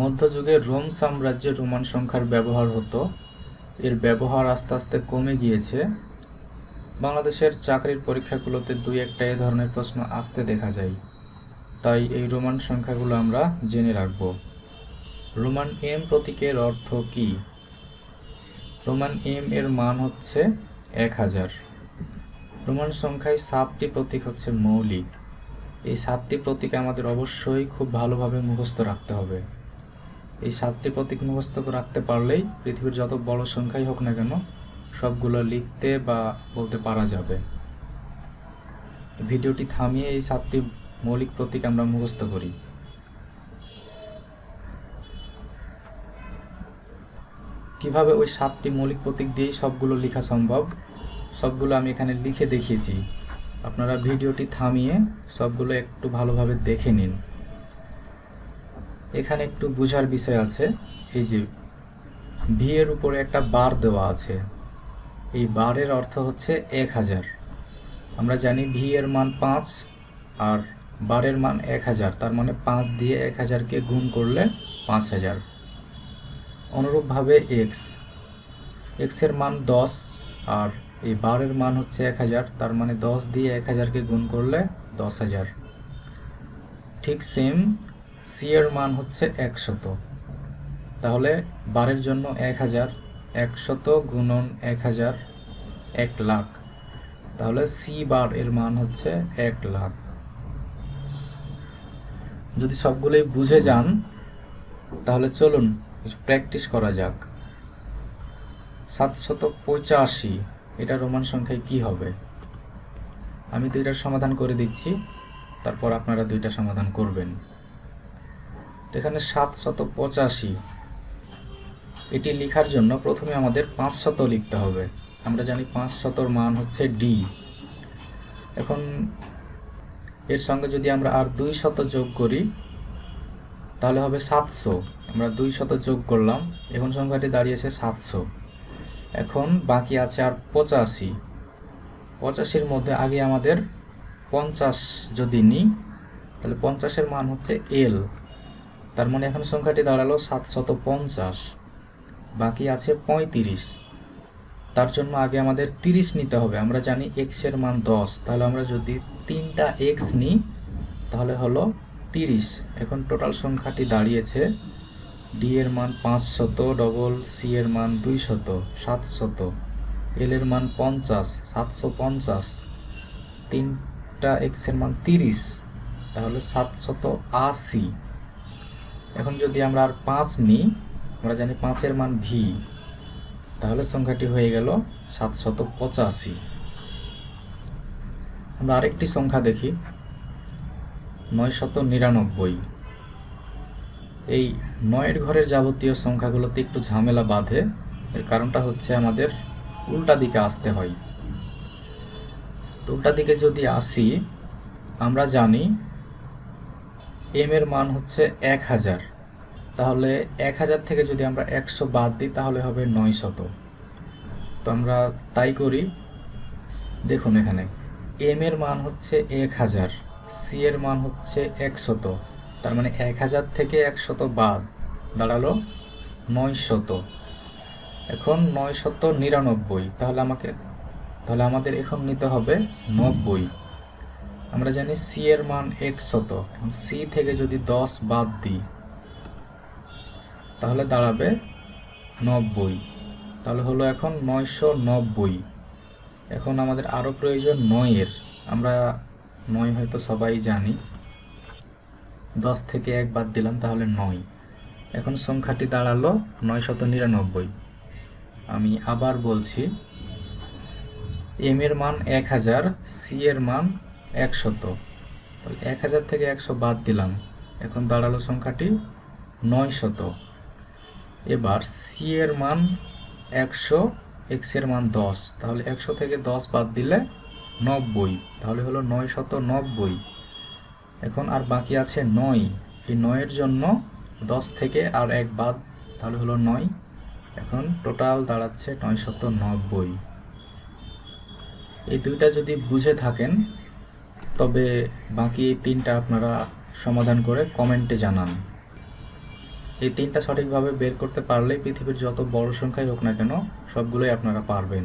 মধ্যযুগে রোম সাম্রাজ্যে রোমান সংখ্যার ব্যবহার হতো। এর ব্যবহার আস্তে আস্তে কমে গিয়েছে। বাংলাদেশের চাকরির পরীক্ষাগুলোতে দুই একটা এ ধরনের প্রশ্ন আসতে দেখা যায়। তাই এই রোমান সংখ্যাগুলো আমরা জেনে রাখব। রোমান এম প্রতীকের অর্থ কি? রোমান এম এর মান হচ্ছে এক হাজার। রোমান সংখ্যায় সাতটি প্রতীক হচ্ছে মৌলিক। এই সাতটি প্রতীক আমাদের অবশ্যই খুব ভালোভাবে মুখস্থ রাখতে হবে। এই সাতটি প্রতীক মুখস্থ রাখতে পারলেই পৃথিবীর যত বড় সংখ্যাই হোক না কেন সবগুলো লিখতে বা বলতে পারা যাবে। ভিডিওটি থামিয়ে এই সাতটি মৌলিক প্রতীক আমরা মুখস্থ করি। কীভাবে ওই সাতটি মৌলিক প্রতীক দিয়েই সবগুলো লেখা সম্ভব? সবগুলো আমি এখানে লিখে দেখিয়েছি। আপনারা ভিডিওটি থামিয়ে সবগুলো একটু ভালোভাবে দেখে নিন। এখানে একটু বোঝার বিষয় আছে। এই যে, ভি এর উপরে একটা বার দেওয়া আছে। এই বারের অর্থ হচ্ছে এক হাজার। আমরা জানি ভি এর মান পাঁচ আর বারের মান এক হাজার। তার মানে পাঁচ দিয়ে এক হাজারকে গুণ করলে পাঁচ হাজার। অনুরূপভাবে এক্স। এক্সের মান দশ আর এই বারের মান হচ্ছে এক হাজার। তার মানে দশ দিয়ে এক হাজারকে গুণ করলে দশ হাজার। ঠিক সেম সি এর মান হচ্ছে একশত। তাহলে বারের জন্য এক হাজার, একশত গুণন এক হাজার, এক লাখ। তাহলে সি বার এর মান হচ্ছে এক লাখ। যদি সবগুলোই বুঝে যান, তাহলে চলুন প্র্যাকটিস করা যাক। সাতশত পঁচাশি এটা রোমান সংখ্যায় কি হবে? আমি দুইটার সমাধান করে দিচ্ছি, তারপর আপনারা দুইটা সমাধান করবেন। তো এখানে সাতশত পঁচাশি এটি লেখার জন্য প্রথমে আমাদের পাঁচশত লিখতে হবে। আমরা জানি পাঁচশতর মান হচ্ছে ডি এখন এর সঙ্গে যদি আমরা আর দুই শত যোগ করি, তাহলে হবে সাতশো। আমরা দুই শত যোগ করলাম, এখন সংখ্যাটি দাঁড়িয়েছে সাতশো। এখন বাকি আছে আর পঁচাশি। পঁচাশির মধ্যে আগে আমাদের পঞ্চাশ যদি নিই, তাহলে পঞ্চাশের মান হচ্ছে এল তার মানে এখন সংখ্যাটি দাঁড়াল সাতশত পঞ্চাশ বাকি আছে পঁয়ত্রিশ। তার জন্য আগে আমাদের তিরিশ নিতে হবে, আমরা জানি এক্সের মান দশ, তাহলে আমরা যদি তিনটা এক্স নিই, তাহলে হলো তিরিশ। এখন টোটাল সংখ্যাটি দাঁড়িয়েছে ডি এর মান পাঁচশত ডবল সি এর মান দুইশত, সাতশত এল এর মান পঞ্চাশ সাতশো পঞ্চাশ তিনটা এক্সের মান তিরিশ, তাহলে সাতশত আশি। এখন যদি আমরা আর পাঁচ নিই আমরা জানি পাঁচের মান ভি, তাহলে সংখ্যাটি হয়ে গেল সাতশত পঁচাশি। আমরা আরেকটি সংখ্যা দেখি, নয়শত নিরানব্বই। এই নয়ের ঘরের যাবতীয় সংখ্যাগুলোতে একটু ঝামেলা বাঁধে, এর কারণটা হচ্ছে আমাদের উল্টা দিকে আসতে হয়। তো উল্টা দিকে যদি আসি, আমরা জানি এম এর মান হচ্ছে এক হাজার। তাহলে এক হাজার থেকে যদি আমরা একশো বাদ দিই, তাহলে হবে নয় শত তো আমরা তাই করি। দেখুন এখানে এম এর মান হচ্ছে এক হাজার সি এর মান হচ্ছে একশত। তার মানে এক হাজার থেকে একশত বাদ দাঁড়াল নয় শত এখন নয় শত নিরানব্বই, তাহলে আমাকে, তাহলে আমাদের এখন নিতে হবে নব্বই। আমরা জানি সি এর মান একশত সি থেকে যদি দশ বাদ দিই, তাহলে দাঁড়াবে নব্বই। তাহলে হলো এখন নয়শো নব্বই। এখন আমাদের আরও প্রয়োজন নয়ের। আমরা নয় হয়তো সবাই জানি। দশ থেকে এক বাদ দিলাম, তাহলে নয়। এখন সংখ্যাটি দাঁড়াল নয়শত নিরানব্বই। আমি আবার বলছি এম এর মান এক হাজার সি এর মান একশত। তাহলে এক হাজার থেকে একশো বাদ দিলাম। এখন দাঁড়াল সংখ্যাটি নয় শত এবার সি এর মান একশো এক্সের মান দশ। তাহলে একশো থেকে দশ বাদ দিলে নব্বই। তাহলে হলো নয় শত নব্বই। এখন আর বাকি আছে নয়। এই নয়ের জন্য দশ থেকে আর এক বাদ, তাহলে হলো নয়। এখন টোটাল দাঁড়াচ্ছে নয় শত নব্বই। এই দুইটা যদি বুঝে থাকেন তবে বাকি তিনটা আপনারা সমাধান করে কমেন্টে জানান। এই তিনটা সঠিকভাবে বের করতে পারলেই পৃথিবীর যত বড় সংখ্যাই হোক না কেন, সবগুলোই আপনারা পারবেন।